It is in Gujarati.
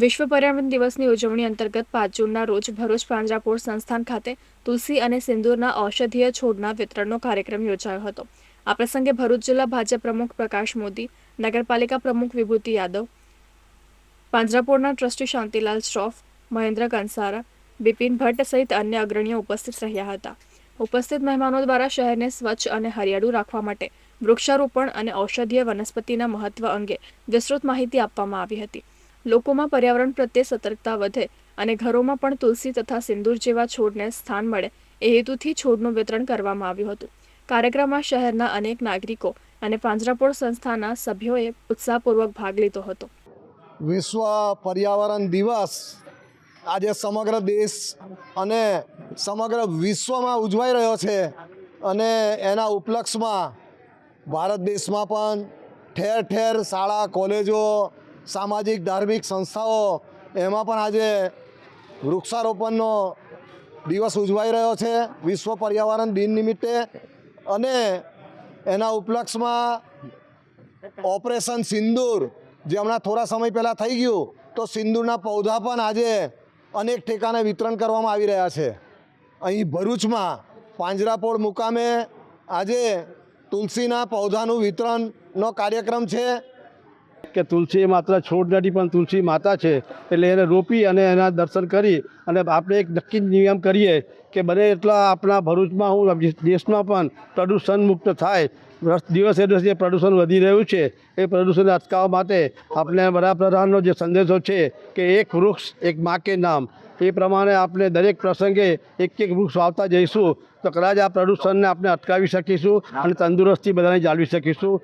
વિશ્વ પર્યાવરણ દિવસની ઉજવણી અંતર્ગત પાંચ જૂનના રોજ ભરૂચ પાંજરાપોળ સંસ્થાન ખાતે તુલસી અને સિંદૂરના ઔષધીય છોડના વિતરણનો કાર્યક્રમ યોજાયો હતો. આ પ્રસંગે ભરૂચ જિલ્લા ભાજપ પ્રમુખ પ્રકાશ મોદી, નગરપાલિકા પ્રમુખ વિભૂતિ યાદવ, પાંજરાપોળના ટ્રસ્ટી શાંતિલાલ શ્રોફ, મહેન્દ્ર કંસારા, બિપિન ભટ્ટ સહિત અન્ય અગ્રણીઓ ઉપસ્થિત રહ્યા હતા. ઉપસ્થિત મહેમાનો દ્વારા શહેરને સ્વચ્છ અને હરિયાળું રાખવા માટે વૃક્ષારોપણ અને ઔષધીય વનસ્પતિના મહત્વ અંગે વિસ્તૃત માહિતી આપવામાં આવી હતી. લોકોમાં પર્યાવરણ પ્રત્યે સતર્કતા વધે અને ઘરોમાં પણ તુલસી તથા સિંદૂર જેવા છોડને સ્થાન મળે, એ હેતુથી છોડનું વિતરણ કરવામાં આવ્યું હતું. કાર્યક્રમમાં શહેરના અનેક નાગરિકો અને પાંજરાપોળ સંસ્થાના સભ્યોએ ઉત્સાહપૂર્વક ભાગ લીધો હતો. વિશ્વ પર્યાવરણ દિવસ આજે સમગ્ર દેશ અને સમગ્ર વિશ્વમાં ઉજવાઈ રહ્યો છે અને એના ઉપલક્ષમાં ભારત દેશમાં પણ ઠેર ઠેર શાળા, કોલેજો સામાજિક, ધાર્મિક સંસ્થાઓ એમાં પણ આજે વૃક્ષારોપણનો દિવસ ઉજવાઈ રહ્યો છે વિશ્વ પર્યાવરણ દિન નિમિત્તે અને એના ઉપલક્ષમાં ઓપરેશન સિંદૂર જે હમણાં થોડા સમય પહેલાં થઈ ગયું, તો સિંદૂરના પૌધા પણ આજે અનેક ઠેકાને વિતરણ કરવામાં આવી રહ્યા છે. અહીં ભરૂચમાં પાંજરાપોળ મુકામે આજે તુલસીના પૌધાનું વિતરણનો કાર્યક્રમ છે. કે તુલસી માત્ર છોડ નથી, પણ તુલસી માતા છે. એટલે એને રોપી અને એના દર્શન કરી અને આપણે એક નક્કી નિયમ કરીએ કે બને એટલા આપણા ભરૂચમાં હું દેશમાં પણ પ્રદૂષણ મુક્ત થાય. દિવસે દિવસે પ્રદૂષણ વધી રહ્યું છે, એ પ્રદૂષણને અટકાવવા માટે આપણે વડાપ્રધાનનો જે સંદેશો છે કે એક વૃક્ષ, એક મા કે નામ, એ પ્રમાણે આપણે દરેક પ્રસંગે એક એક વૃક્ષ વાવતા જઈશું. તો કદાચ આ પ્રદૂષણને આપણે અટકાવી શકીશું અને તંદુરસ્તી બધાને જાળવી શકીશું.